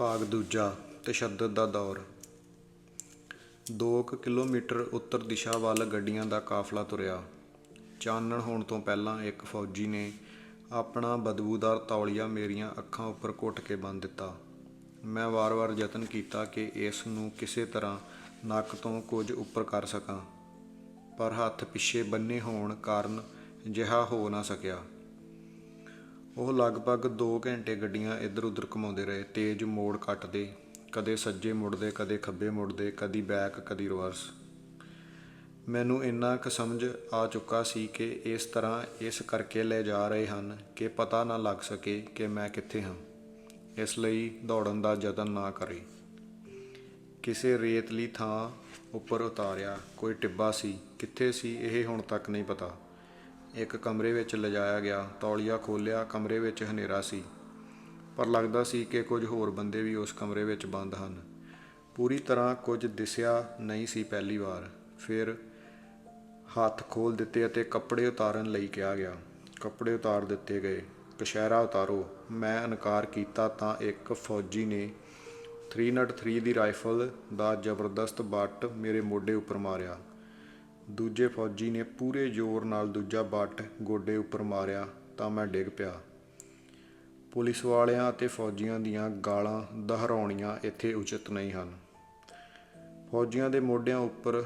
ਭਾਗ ਦੂਜਾ, ਤਸ਼ੱਦਦ ਦਾ ਦੌਰ। 2 ਕਿਲੋਮੀਟਰ ਉੱਤਰ ਦਿਸ਼ਾ ਵੱਲ ਗੱਡੀਆਂ ਦਾ ਕਾਫਲਾ ਤੁਰਿਆ। ਚਾਨਣ ਹੋਣ ਤੋਂ ਪਹਿਲਾਂ ਇੱਕ ਫੌਜੀ ਨੇ ਆਪਣਾ ਬਦਬੂਦਾਰ ਤੌਲੀਆ ਮੇਰੀਆਂ ਅੱਖਾਂ ਉੱਪਰ ਘੁੱਟ ਕੇ ਬੰਨ੍ਹ ਦਿੱਤਾ। ਮੈਂ ਵਾਰ-ਵਾਰ ਯਤਨ ਕੀਤਾ ਕਿ ਇਸ ਨੂੰ ਕਿਸੇ ਤਰ੍ਹਾਂ ਨੱਕ ਤੋਂ ਕੁਝ ਉੱਪਰ ਕਰ ਸਕਾਂ, ਪਰ ਹੱਥ ਪਿੱਛੇ ਬੰਨੇ ਹੋਣ ਕਾਰਨ ਅਜਿਹਾ ਹੋ ਨਾ ਸਕਿਆ। ਉਹ ਲਗਭਗ 2 ਘੰਟੇ ਗੱਡੀਆਂ ਇੱਧਰ-ਉੱਧਰ ਘੁਮਾਉਂਦੇ ਰਹੇ, ਤੇਜ਼ ਮੋੜ ਕੱਟਦੇ, ਕਦੇ ਸੱਜੇ ਮੁੜਦੇ, ਕਦੇ ਖੱਬੇ ਮੁੜਦੇ, ਕਦੀ ਬੈਕ ਕਦੀ ਰਿਵਰਸ ਮੈਨੂੰ ਇੰਨਾ ਕੁ ਸਮਝ ਆ ਚੁੱਕਾ ਸੀ ਕਿ ਇਸ ਤਰ੍ਹਾਂ ਇਸ ਕਰਕੇ ਲੈ ਜਾ ਰਹੇ ਹਨ ਕਿ ਪਤਾ ਨਾ ਲੱਗ ਸਕੇ ਕਿ ਮੈਂ ਕਿੱਥੇ ਹਾਂ। ਇਸ ਲਈ ਦੌੜਨ ਦਾ ਯਤਨ ਨਾ ਕਰੇ। ਕਿਸੇ ਰੇਤਲੀ ਥਾਂ ਉੱਪਰ ਉਤਾਰਿਆ, ਕੋਈ ਟਿੱਬਾ ਸੀ, ਕਿੱਥੇ ਸੀ ਇਹ ਹੁਣ ਤੱਕ ਨਹੀਂ ਪਤਾ। ਇੱਕ ਕਮਰੇ ਵਿੱਚ ਲਿਜਾਇਆ ਗਿਆ, ਤੌਲੀਆ ਖੋਲ੍ਹਿਆ, ਕਮਰੇ ਵਿੱਚ ਹਨੇਰਾ ਸੀ। ਪਰ ਲੱਗਦਾ ਸੀ ਕਿ ਕੁਝ ਹੋਰ ਬੰਦੇ ਵੀ ਉਸ ਕਮਰੇ ਵਿੱਚ ਬੰਦ ਹਨ। ਪੂਰੀ ਤਰ੍ਹਾਂ ਕੁਝ ਦਿਸਿਆ ਨਹੀਂ ਸੀ ਪਹਿਲੀ ਵਾਰ। ਫਿਰ ਹੱਥ ਖੋਲ ਦਿੱਤੇ ਅਤੇ ਕੱਪੜੇ ਉਤਾਰਨ ਲਈ ਕਿਹਾ ਗਿਆ, ਕੱਪੜੇ ਉਤਾਰ ਦਿੱਤੇ ਗਏ। ਕਸ਼ਹਿਰਾ ਉਤਾਰੋ। ਮੈਂ ਇਨਕਾਰ ਕੀਤਾ ਤਾਂ ਇੱਕ ਫੌਜੀ ਨੇ 303 ਦੀ ਰਾਈਫਲ ਦਾ ਜ਼ਬਰਦਸਤ ਬੱਟ ਮੇਰੇ ਮੋਢੇ ਉੱਪਰ ਮਾਰਿਆ। ਦੂਜੇ ਫੌਜੀ ਨੇ ਪੂਰੇ ਜ਼ੋਰ ਨਾਲ ਦੂਜਾ ਬੱਟ ਗੋਡੇ ਉੱਪਰ ਮਾਰਿਆ ਤਾਂ ਮੈਂ ਡਿੱਗ ਪਿਆ। ਪੁਲਿਸ ਵਾਲਿਆਂ ਅਤੇ ਫੌਜੀਆਂ ਦੀਆਂ ਗਾਲਾਂ ਦਹਰਾਉਣੀਆਂ ਇੱਥੇ ਉਚਿਤ ਨਹੀਂ ਹਨ। ਫੌਜੀਆਂ ਦੇ ਮੋਢਿਆਂ ਉੱਪਰ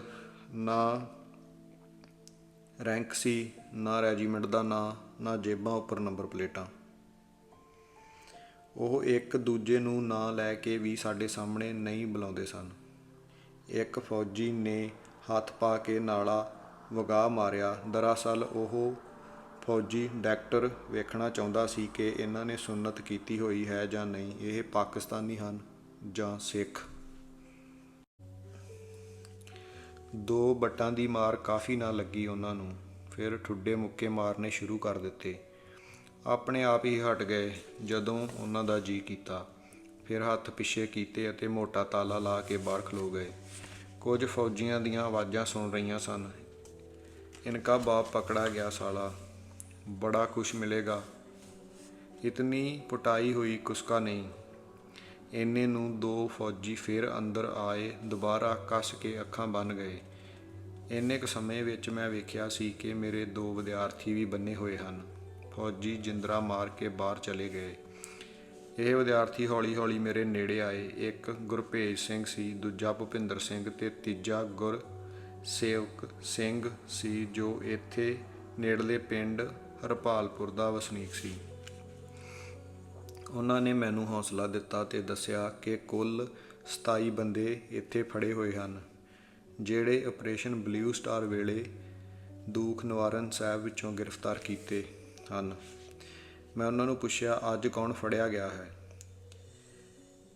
ਨਾ ਰੈਂਕ ਸੀ, ਨਾ ਰੈਜੀਮੈਂਟ ਦਾ ਨਾਂ, ਨਾ ਜੇਬਾਂ ਉੱਪਰ ਨੰਬਰ ਪਲੇਟਾਂ। ਉਹ ਇੱਕ ਦੂਜੇ ਨੂੰ ਨਾਂ ਲੈ ਕੇ ਵੀ ਸਾਡੇ ਸਾਹਮਣੇ ਨਹੀਂ ਬੁਲਾਉਂਦੇ ਸਨ। ਇੱਕ ਫੌਜੀ ਨੇ ਹੱਥ ਪਾ ਕੇ ਨਾਲਾ ਵਗਾ ਮਾਰਿਆ। ਦਰਅਸਲ ਉਹ ਫੌਜੀ ਡਾਕਟਰ ਵੇਖਣਾ ਚਾਹੁੰਦਾ ਸੀ ਕਿ ਇਹਨਾਂ ਨੇ ਸੁੰਨਤ ਕੀਤੀ ਹੋਈ ਹੈ ਜਾਂ ਨਹੀਂ। ਇਹ ਪਾਕਿਸਤਾਨੀ ਹਨ ਜਾਂ ਸਿੱਖ। ਦੋ ਬੱਟਾਂ ਦੀ ਮਾਰ ਕਾਫੀ ਨਾ ਲੱਗੀ ਉਹਨਾਂ ਨੂੰ। ਫਿਰ ਠੁੱਡੇ ਮੁੱਕੇ ਮਾਰਨੇ ਸ਼ੁਰੂ ਕਰ ਦਿੱਤੇ। ਆਪਣੇ ਆਪ ਹੀ ਹਟ ਗਏ ਜਦੋਂ ਉਹਨਾਂ ਦਾ ਜੀ ਕੀਤਾ। ਫਿਰ ਹੱਥ ਪਿੱਛੇ ਕੀਤੇ ਅਤੇ ਮੋਟਾ ਤਾਲਾ ਲਾ ਕੇ ਬਾਹਰ ਖਲੋ ਗਏ। ਕੁਝ ਫੌਜੀਆਂ ਦੀਆਂ ਆਵਾਜ਼ਾਂ ਸੁਣ ਰਹੀਆਂ ਸਨ। ਇਨਕਾ ਬਾਪ ਪਕੜਾ ਗਿਆ ਸਾਲਾ। ਬੜਾ ਕੁਛ ਮਿਲੇਗਾ। ਇਤਨੀ ਪੁਟਾਈ ਹੋਈ ਕੁਸਕਾ ਨਹੀਂ ਇੰਨੇ ਨੂੰ ਦੋ ਫੌਜੀ ਫਿਰ ਅੰਦਰ ਆਏ, ਦੁਬਾਰਾ ਕੱਸ ਕੇ ਅੱਖਾਂ ਬੰਨ ਗਏ। ਇੰਨੇ ਕੁ ਸਮੇਂ ਵਿੱਚ ਮੈਂ ਵੇਖਿਆ ਸੀ ਕਿ ਮੇਰੇ ਦੋ ਵਿਦਿਆਰਥੀ ਵੀ ਬੰਨੇ ਹੋਏ ਹਨ। ਫੌਜੀ ਜਿੰਦਰਾ ਮਾਰ ਕੇ ਬਾਹਰ ਚਲੇ ਗਏ। ਇਹ ਵਿਦਿਆਰਥੀ ਹੌਲੀ-ਹੌਲੀ ਮੇਰੇ ਨੇੜੇ ਆਏ। ਇੱਕ ਗੁਰਭੇਜ ਸਿੰਘ ਸੀ, ਦੂਜਾ ਭੁਪਿੰਦਰ ਸਿੰਘ ਤੇ ਤੀਜਾ ਗੁਰ ਸੇਵਕ ਸਿੰਘ ਸੀ, ਜੋ ਇੱਥੇ ਨੇੜਲੇ ਪਿੰਡ ਹਰਪਾਲਪੁਰ ਦਾ ਵਸਨੀਕ ਸੀ। ਉਹਨਾਂ ਨੇ ਮੈਨੂੰ ਹੌਸਲਾ ਦਿੱਤਾ ਤੇ ਦੱਸਿਆ ਕਿ ਕੁੱਲ 27 ਬੰਦੇ ਇੱਥੇ ਫੜੇ ਹੋਏ ਹਨ, ਜਿਹੜੇ ਆਪਰੇਸ਼ਨ ਬਲੂ ਸਟਾਰ ਵੇਲੇ ਦੂਖ ਨਿਵਾਰਨ ਸਾਹਿਬ ਵਿੱਚੋਂ ਗ੍ਰਿਫਤਾਰ ਕੀਤੇ ਹਨ। ਮੈਂ ਉਹਨਾਂ ਨੂੰ ਪੁੱਛਿਆ, ਅੱਜ ਕੌਣ ਫੜਿਆ ਗਿਆ ਹੈ?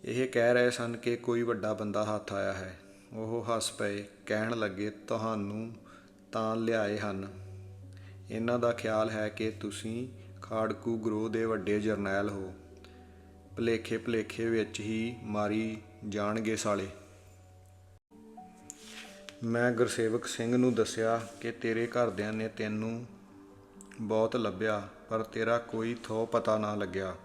ਇਹ ਕਹਿ ਰਹੇ ਸਨ ਕਿ ਕੋਈ ਵੱਡਾ ਬੰਦਾ ਹੱਥ ਆਇਆ ਹੈ। ਉਹ ਹੱਸ ਪਏ, ਕਹਿਣ ਲੱਗੇ, ਤੁਹਾਨੂੰ ਤਾਂ ਲਿਆਏ ਹਨ। ਇਹਨਾਂ ਦਾ ਖਿਆਲ ਹੈ ਕਿ ਤੁਸੀਂ ਖਾੜਕੂ ਗਰੋਹ ਦੇ ਵੱਡੇ ਜਰਨੈਲ ਹੋ। ਭਲੇਖੇ ਭਲੇਖੇ ਵਿੱਚ ਹੀ ਮਾਰੀ ਜਾਣਗੇ ਸਾਲੇ। ਮੈਂ ਗੁਰਸੇਵਕ ਸਿੰਘ ਨੂੰ ਦੱਸਿਆ ਕਿ ਤੇਰੇ ਘਰਦਿਆਂ ਨੇ ਤੈਨੂੰ ਬਹੁਤ ਲੱਭਿਆ, ਪਰ ਤੇਰਾ ਕੋਈ ਥੋ ਪਤਾ ਨਾ ਲੱਗਿਆ।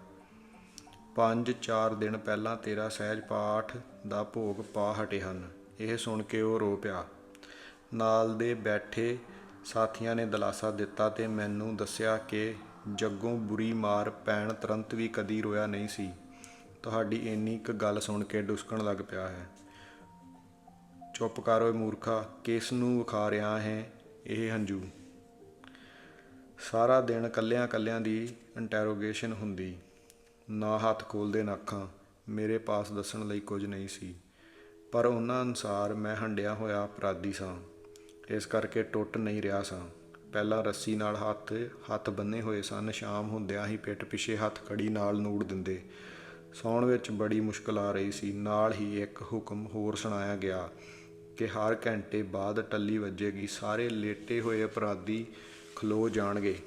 ਪੰਜ ਚਾਰ ਦਿਨ ਪਹਿਲਾਂ ਤੇਰਾ ਸਹਿਜ ਪਾਠ ਦਾ ਭੋਗ ਪਾ ਹਟੇ ਹਨ। ਇਹ ਸੁਣ ਕੇ ਉਹ ਰੋ ਪਿਆ। ਨਾਲ ਦੇ ਬੈਠੇ ਸਾਥੀਆਂ ਨੇ ਦਲਾਸਾ ਦਿੱਤਾ ਤੇ ਮੈਨੂੰ ਦੱਸਿਆ ਕਿ ਜੱਗੋਂ ਬੁਰੀ ਮਾਰ ਪੈਣ ਤੁਰੰਤ ਵੀ ਕਦੀ ਰੋਇਆ ਨਹੀਂ ਸੀ। ਤੁਹਾਡੀ ਇੰਨੀ ਕੁ ਗੱਲ ਸੁਣ ਕੇ ਡੁਸਕਣ ਲੱਗ ਪਿਆ ਹੈ। ਚੁੱਪ ਕਰ ਓਏ ਮੂਰਖਾ, ਕਿਸ ਨੂੰ ਵਿਖਾ ਰਿਹਾ ਹੈ ਇਹ ਹੰਝੂ? ਸਾਰਾ ਦਿਨ ਕੱਲਿਆਂ ਕੱਲਿਆਂ ਦੀ ਇੰਟਰੋਗੇਸ਼ਨ ਹੁੰਦੀ। ਨਾ ਹੱਥ ਖੋਲਦੇ ਨਾ ਅੱਖਾਂ, ਮੇਰੇ ਪਾਸ ਦੱਸਣ ਲਈ ਕੁਝ ਨਹੀਂ ਸੀ। ਪਰ ਉਹਨਾਂ ਅਨਸਾਰ ਮੈਂ ਹੰਡਿਆ ਹੋਇਆ ਅਪਰਾਧੀ ਸਾਂ। ਇਸ ਕਰਕੇ ਟੁੱਟ ਨਹੀਂ ਰਿਹਾ ਸਾਂ। ਪਹਿਲਾਂ ਰੱਸੀ ਨਾਲ ਹੱਥ ਹੱਥ ਬੰਨੇ ਹੋਏ ਸਨ, ਸ਼ਾਮ ਹੁੰਦਿਆਂ ਹੀ ਪਿੱਠ ਪਿੱਛੇ ਹੱਥ ਕੜੀ ਨਾਲ ਨੂੜ ਦਿੰਦੇ। ਸੌਣ ਵਿੱਚ ਬੜੀ ਮੁਸ਼ਕਲ ਆ ਰਹੀ ਸੀ। ਨਾਲ ਹੀ ਇੱਕ ਹੁਕਮ ਹੋਰ ਸੁਣਾਇਆ ਗਿਆ ਕਿ ਹਰ ਘੰਟੇ ਬਾਅਦ ਟੱਲੀ ਵੱਜੇਗੀ। ਸਾਰੇ ਲੇਟੇ ਹੋਏ ਅਪਰਾਧੀ ਖਲੋ ਜਾਣਗੇ,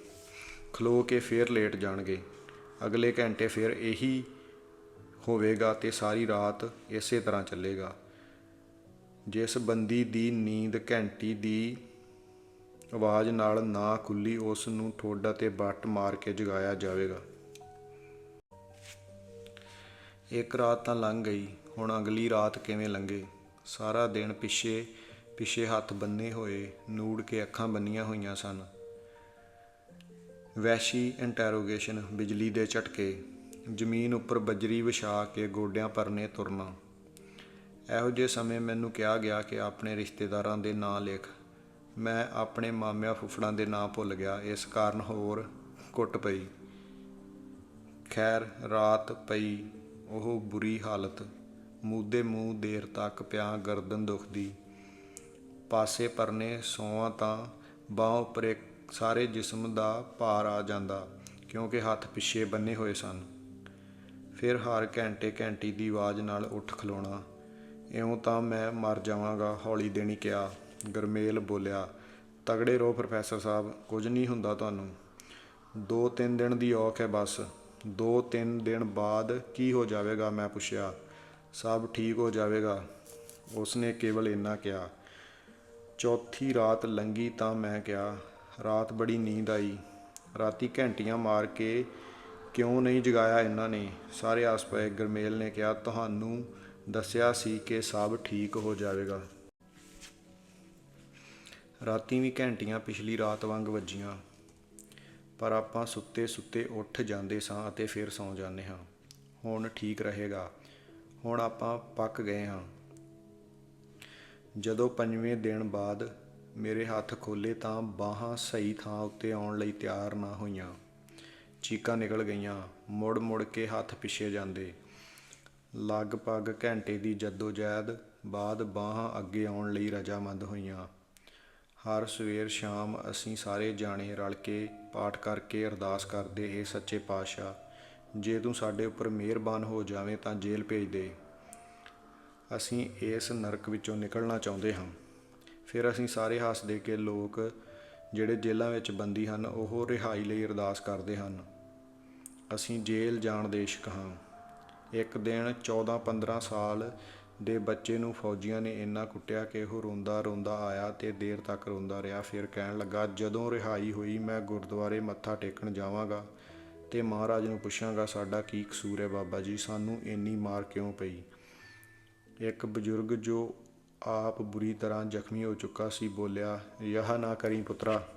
ਖਲੋ ਕੇ ਫੇਰ ਲੇਟ ਜਾਣਗੇ। ਅਗਲੇ ਘੰਟੇ ਫਿਰ ਇਹੀ ਹੋਵੇਗਾ ਤੇ ਸਾਰੀ ਰਾਤ ਇਸੇ ਤਰ੍ਹਾਂ ਚੱਲੇਗਾ। ਜਿਸ ਬੰਦੀ ਦੀ ਨੀਂਦ ਘੰਟੀ ਦੀ ਆਵਾਜ਼ ਨਾਲ ਨਾ ਖੁੱਲੀ, ਉਸ ਨੂੰ ਠੋਡਾ ਤੇ ਬੱਟ ਮਾਰ ਕੇ ਜਗਾਇਆ ਜਾਵੇਗਾ। ਇੱਕ ਰਾਤ ਤਾਂ ਲੰਘ ਗਈ, ਹੁਣ ਅਗਲੀ ਰਾਤ ਕਿਵੇਂ ਲੰਘੇ? ਸਾਰਾ ਦਿਨ ਪਿੱਛੇ ਪਿੱਛੇ ਹੱਥ ਬੰਨੇ ਹੋਏ, ਨੂੜ ਕੇ ਅੱਖਾਂ ਬੰਨੀਆਂ ਹੋਈਆਂ ਸਨ। ਵੈਸ਼ੀ ਇੰਟਰੋਗੇਸ਼ਨ ਬਿਜਲੀ ਦੇ ਝਟਕੇ, ਜ਼ਮੀਨ ਉੱਪਰ ਬਜਰੀ ਵਿਛਾ ਕੇ ਗੋਡਿਆਂ ਪਰਨੇ ਤੁਰਨਾ। ਇਹੋ ਜਿਹੇ ਸਮੇਂ ਮੈਨੂੰ ਕਿਹਾ ਗਿਆ ਕਿ ਆਪਣੇ ਰਿਸ਼ਤੇਦਾਰਾਂ ਦੇ ਨਾਂ ਲਿਖ। ਮੈਂ ਆਪਣੇ ਮਾਮਿਆਂ ਫੁੱਫੜਾਂ ਦੇ ਨਾਂ ਭੁੱਲ ਗਿਆ, ਇਸ ਕਾਰਨ ਹੋਰ ਕੁੱਟ ਪਈ। ਖੈਰ, ਰਾਤ ਪਈ, ਉਹ ਬੁਰੀ ਹਾਲਤ। ਮੂਦੇ ਮੂੰਹ ਦੇਰ ਤੱਕ ਪਿਆ ਗਰਦਨ ਦੁਖਦੀ। ਪਾਸੇ ਪਰਨੇ ਸੋਵਾਂ ਤਾਂ ਬਾਹ ਉੱਪਰ ਇੱਕ ਸਾਰੇ ਜਿਸਮ ਦਾ ਭਾਰ ਆ ਜਾਂਦਾ ਕਿਉਂਕਿ ਹੱਥ ਪਿੱਛੇ ਬੰਨੇ ਹੋਏ ਸਨ। ਫਿਰ ਹਰ ਘੰਟੇ ਘੰਟੀ ਦੀ ਆਵਾਜ਼ ਨਾਲ ਉੱਠ ਖਲੋਣਾ। ਇਉਂ ਤਾਂ ਮੈਂ ਮਰ ਜਾਵਾਂਗਾ, ਹੌਲੀ ਦੇਣੀ ਕਿਹਾ। ਗਰਮੇਲ ਬੋਲਿਆ, ਤਗੜੇ ਰਹੋ ਪ੍ਰੋਫੈਸਰ ਸਾਹਿਬ, ਕੁਝ ਨਹੀਂ ਹੁੰਦਾ ਤੁਹਾਨੂੰ। ਦੋ ਤਿੰਨ ਦਿਨ ਦੀ ਔਖ ਹੈ ਬਸ। ਦੋ ਤਿੰਨ ਦਿਨ ਬਾਅਦ ਕੀ ਹੋ ਜਾਵੇਗਾ? ਮੈਂ ਪੁੱਛਿਆ। ਸਭ ਠੀਕ ਹੋ ਜਾਵੇਗਾ। ਉਸਨੇ ਕੇਵਲ ਇੰਨਾ ਕਿਹਾ। ਚੌਥੀ ਰਾਤ ਲੰਗੀ ਤਾਂ ਮੈਂ ਕਿਹਾ ਰਾਤ ਬੜੀ ਨੀਂਦ ਆਈ। ਰਾਤੀ ਘੰਟੀਆਂ ਮਾਰ ਕੇ ਕਿਉਂ ਨਹੀਂ ਜਗਾਇਆ ਇਹਨਾਂ ਨੇ? ਸਾਰੇ ਆਸ ਪਏ। ਗਰਮੇਲ ਨੇ ਕਿਹਾ, ਤੁਹਾਨੂੰ ਦੱਸਿਆ ਸੀ ਕਿ ਸਭ ਠੀਕ ਹੋ ਜਾਵੇਗਾ। ਰਾਤੀ ਵੀ ਘੰਟੀਆਂ ਪਿਛਲੀ ਰਾਤ ਵਾਂਗ ਵੱਜੀਆਂ। ਪਰ ਆਪਾਂ ਸੁੱਤੇ ਸੁੱਤੇ ਉੱਠ ਜਾਂਦੇ ਸਾਂ ਅਤੇ ਫਿਰ ਸੌਂ ਜਾਂਦੇ ਹਾਂ। ਹੁਣ ਠੀਕ ਰਹੇਗਾ। ਹੁਣ ਆਪਾਂ ਪੱਕ ਗਏ ਹਾਂ। ਜਦੋਂ ਪੰਜਵੇਂ ਦਿਨ ਬਾਅਦ ਮੇਰੇ ਹੱਥ ਖੋਲੇ ਤਾਂ ਬਾਹਾਂ ਸਹੀ ਥਾਂ ਉੱਤੇ ਆਉਣ ਲਈ ਤਿਆਰ ਨਾ ਹੋਈਆਂ। ਚੀਕਾਂ ਨਿਕਲ ਗਈਆਂ। ਮੁੜ ਮੁੜ ਕੇ ਹੱਥ ਪਿੱਛੇ ਜਾਂਦੇ। ਲਗਭਗ ਘੰਟੇ ਦੀ ਜਹਿਦ ਬਾਅਦ ਬਾਹਾਂ ਅੱਗੇ ਆਉਣ ਲਈ ਰਜਾਮੰਦ ਹੋਈਆਂ। ਹਰ ਸਵੇਰ ਸ਼ਾਮ ਅਸੀਂ ਸਾਰੇ ਜਾਣੇ ਰਲ ਕੇ ਪਾਠ ਕਰਕੇ ਅਰਦਾਸ ਕਰਦੇ ਇਹ ਸੱਚੇ ਪਾਤਸ਼ਾਹ, ਜੇ ਤੂੰ ਸਾਡੇ ਉੱਪਰ ਮਿਹਰਬਾਨ ਹੋ ਜਾਵੇਂ ਤਾਂ ਜੇਲ੍ਹ ਭੇਜ ਦੇ। ਅਸੀਂ ਇਸ ਨਰਕ ਵਿੱਚੋਂ ਨਿਕਲਣਾ ਚਾਹੁੰਦੇ ਹਾਂ। ਫਿਰ ਅਸੀਂ ਸਾਰੇ ਹੱਸਦੇ ਕਿ ਲੋਕ ਜਿਹੜੇ ਜੇਲ੍ਹਾਂ ਵਿੱਚ ਬੰਦੀ ਹਨ, ਉਹ ਰਿਹਾਈ ਲਈ ਅਰਦਾਸ ਕਰਦੇ ਹਨ। ਅਸੀਂ ਜੇਲ੍ਹ ਜਾਣ ਦੇ ਇਸ਼ਕ ਹਾਂ। ਇੱਕ ਦਿਨ 14-15 ਸਾਲ ਦੇ ਬੱਚੇ ਨੂੰ ਫੌਜੀਆਂ ਨੇ ਇੰਨਾ ਕੁੱਟਿਆ ਕਿ ਉਹ ਰੋਂਦਾ ਰੋਂਦਾ ਆਇਆ ਤੇ ਦੇਰ ਤੱਕ ਰੋਂਦਾ ਰਿਹਾ। ਫਿਰ ਕਹਿਣ ਲੱਗਾ, ਜਦੋਂ ਰਿਹਾਈ ਹੋਈ, ਮੈਂ ਗੁਰਦੁਆਰੇ ਮੱਥਾ ਟੇਕਣ ਜਾਵਾਂਗਾ ਤੇ ਮਹਾਰਾਜ ਨੂੰ ਪੁੱਛਾਂਗਾ, ਸਾਡਾ ਕੀ ਕਸੂਰ ਹੈ ਬਾਬਾ ਜੀ? ਸਾਨੂੰ ਇੰਨੀ ਮਾਰ ਕਿਉਂ ਪਈ? ਇੱਕ ਬਜ਼ੁਰਗ ਜੋ ਆਪ ਬੁਰੀ ਤਰ੍ਹਾਂ ਜ਼ਖਮੀ ਹੋ ਚੁੱਕਾ ਸੀ, ਬੋਲਿਆ, ਯਹ ਨਾ ਕਰੀ ਪੁੱਤਰਾ,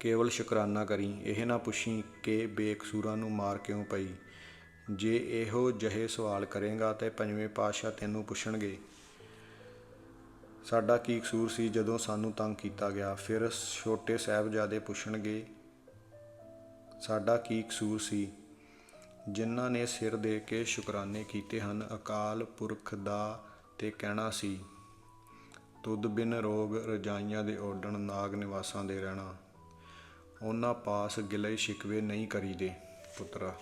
ਕੇਵਲ ਸ਼ੁਕਰਾਨਾ ਕਰੀ, ਇਹ ਨਾ ਪੁੱਛੀ ਕਿ ਬੇਕਸੂਰਾਂ ਨੂੰ ਮਾਰ ਕਿਉਂ ਪਈ। ਜੇ ਇਹੋ ਜਿਹੇ ਸਵਾਲ ਕਰੇਗਾ ਤੇ ਪੰਜਵੇਂ ਪਾਤਸ਼ਾਹ ਤੈਨੂੰ ਪੁੱਛਣਗੇ। ਸਾਡਾ ਕੀ ਕਸੂਰ ਸੀ ਜਦੋਂ ਸਾਨੂੰ ਤੰਗ ਕੀਤਾ ਗਿਆ? ਫਿਰ ਛੋਟੇ ਸਾਹਿਬਜ਼ਾਦੇ ਪੁੱਛਣਗੇ, ਸਾਡਾ ਕੀ ਕਸੂਰ ਸੀ? ਜਿਨ੍ਹਾਂ ਨੇ ਸਿਰ ਦੇ ਕੇ ਸ਼ੁਕਰਾਨੇ ਕੀਤੇ ਹਨ, ਅਕਾਲ ਪੁਰਖ ਦਾ ਤੇ ਕਹਿਣਾ ਸੀ, ਤੁਧ ਬਿਨ ਰੋਗ ਰਜਾਈਆਂ ਦੇ ਓਡਣ ਨਾਗ ਨਿਵਾਸਾਂ ਦੇ ਰਹਿਣਾ। ਉਹਨਾਂ ਪਾਸ ਗਿਲੇ ਸ਼ਿਕਵੇ ਨਹੀਂ ਕਰੀਦੇ, ਪੁੱਤਰਾ।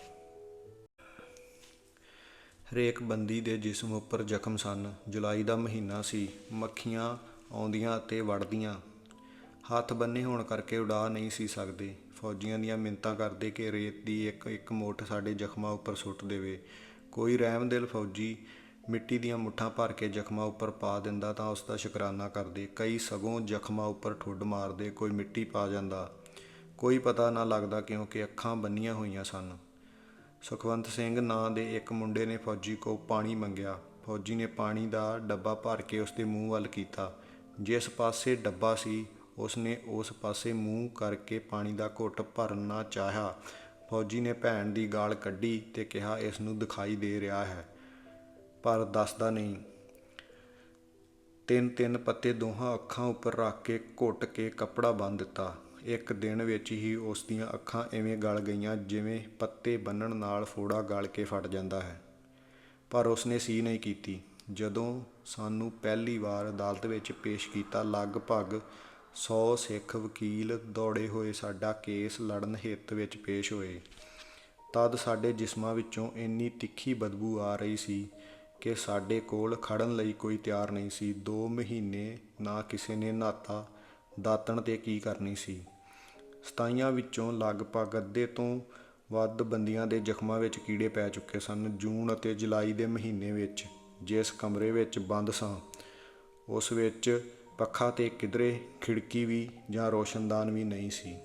ਹਰੇਕ ਬੰਦੀ ਦੇ ਜਿਸਮ ਉੱਪਰ ਜ਼ਖਮ ਸਨ। ਜੁਲਾਈ ਦਾ ਮਹੀਨਾ ਸੀ। ਮੱਖੀਆਂ ਆਉਂਦੀਆਂ ਤੇ ਵੜਦੀਆਂ। ਹੱਥ ਬੰਨੇ ਹੋਣ ਕਰਕੇ ਉਡਾ ਨਹੀਂ ਸੀ ਸਕਦੇ। ਫੌਜੀਆਂ ਦੀਆਂ ਮਿੰਤਾਂ ਕਰਦੇ ਕਿ ਰੇਤ ਦੀ ਇੱਕ ਇੱਕ ਮੁੱਠ ਸਾਡੇ ਜ਼ਖਮਾਂ ਉੱਪਰ ਸੁੱਟ ਦੇਵੇ। ਕੋਈ ਰਹਿਮਦਿਲ ਫੌਜੀ ਮਿੱਟੀ ਦੀਆਂ ਮੁੱਠਾਂ ਭਰ ਕੇ ਜ਼ਖਮਾਂ ਉੱਪਰ ਪਾ ਦਿੰਦਾ ਤਾਂ ਉਸ ਦਾ ਸ਼ੁਕਰਾਨਾ ਕਰਦੇ। ਕਈ ਸਗੋਂ ਜ਼ਖਮਾਂ ਉੱਪਰ ਠੁੱਡ ਮਾਰਦੇ ਕੋਈ ਮਿੱਟੀ ਪਾ ਜਾਂਦਾ। ਕੋਈ ਪਤਾ ਨਾ ਲੱਗਦਾ ਕਿਉਂਕਿ ਅੱਖਾਂ ਬੰਨੀਆਂ ਹੋਈਆਂ ਸਨ। ਸੁਖਵੰਤ ਸਿੰਘ ਨਾਂ ਦੇ ਇੱਕ ਮੁੰਡੇ ਨੇ ਫੌਜੀ ਕੋ ਪਾਣੀ ਮੰਗਿਆ। ਫੌਜੀ ਨੇ ਪਾਣੀ ਦਾ ਡੱਬਾ ਭਰ ਕੇ ਉਸ ਦੇ ਮੂੰਹ ਵੱਲ ਕੀਤਾ। ਜਿਸ ਪਾਸੇ ਡੱਬਾ ਸੀ, ਉਸ ਨੇ ਉਸ ਪਾਸੇ ਮੂੰਹ ਕਰਕੇ ਪਾਣੀ ਦਾ ਘੁੱਟ ਭਰਨਾ ਚਾਹਿਆ। ਫੌਜੀ ਨੇ ਭੈਣ ਦੀ ਗਾਲ ਕੱਢੀ ਤੇ ਕਿਹਾ, ਇਸ ਨੂੰ ਦਿਖਾਈ ਦੇ ਰਿਹਾ ਹੈ। ਪਰ ਦੱਸਦਾ ਨਹੀਂ। ਤਿੰਨ ਤਿੰਨ ਪੱਤੇ ਦੋਹਾਂ ਅੱਖਾਂ ਉੱਪਰ ਰੱਖ ਕੇ ਘੁੱਟ ਕੇ ਕੱਪੜਾ ਬੰਨ੍ਹ ਦਿੱਤਾ। ਇੱਕ ਦਿਨ ਵਿੱਚ ਹੀ ਉਸ ਦੀਆਂ ਅੱਖਾਂ ਐਵੇਂ ਗਲ ਗਈਆਂ ਜਿਵੇਂ ਪੱਤੇ ਬੰਨਣ ਨਾਲ ਫੋੜਾ ਗਲ ਕੇ ਫਟ ਜਾਂਦਾ ਹੈ। ਪਰ ਉਸਨੇ ਸੀ ਨਹੀਂ ਕੀਤੀ। ਜਦੋਂ ਸਾਨੂੰ ਪਹਿਲੀ ਵਾਰ ਅਦਾਲਤ ਵਿੱਚ ਪੇਸ਼ ਕੀਤਾ, ਲਗਭਗ 100 ਸਿੱਖ ਵਕੀਲ ਦੌੜੇ ਹੋਏ ਸਾਡਾ ਕੇਸ ਲੜਨ ਹਿੱਤ ਵਿੱਚ ਪੇਸ਼ ਹੋਏ। ਤਦ ਸਾਡੇ ਜਿਸਮਾਂ ਵਿੱਚੋਂ ਇੰਨੀ ਤਿੱਖੀ ਬਦਬੂ ਆ ਰਹੀ ਸੀ ਕਿ ਸਾਡੇ ਕੋਲ ਖੜਨ ਲਈ ਕੋਈ ਤਿਆਰ ਨਹੀਂ ਸੀ। 2 ਮਹੀਨੇ ਨਾ ਕਿਸੇ ਨੇ ਨਾਤਾ ਦਾਤਣ ਤੇ ਕੀ ਕਰਨੀ ਸੀ। ਸਤਾਈਆਂ ਵਿੱਚੋਂ ਲਗਭਗ ਅੱਧੇ ਤੋਂ ਵੱਧ ਬੰਦੀਆਂ ਦੇ ਜ਼ਖਮਾਂ ਵਿੱਚ ਕੀੜੇ ਪੈ ਚੁੱਕੇ ਸਨ। ਜੂਨ ਅਤੇ ਜੁਲਾਈ ਦੇ ਮਹੀਨੇ ਵਿੱਚ ਜਿਸ ਕਮਰੇ ਵਿੱਚ ਬੰਦ ਸਾਂ, ਉਸ ਵਿੱਚ ਪੱਖਾ ਤੇ ਕਿਧਰੇ ਖਿੜਕੀ ਵੀ ਜਾਂ ਰੋਸ਼ਨਦਾਨ ਵੀ ਨਹੀਂ ਸੀ।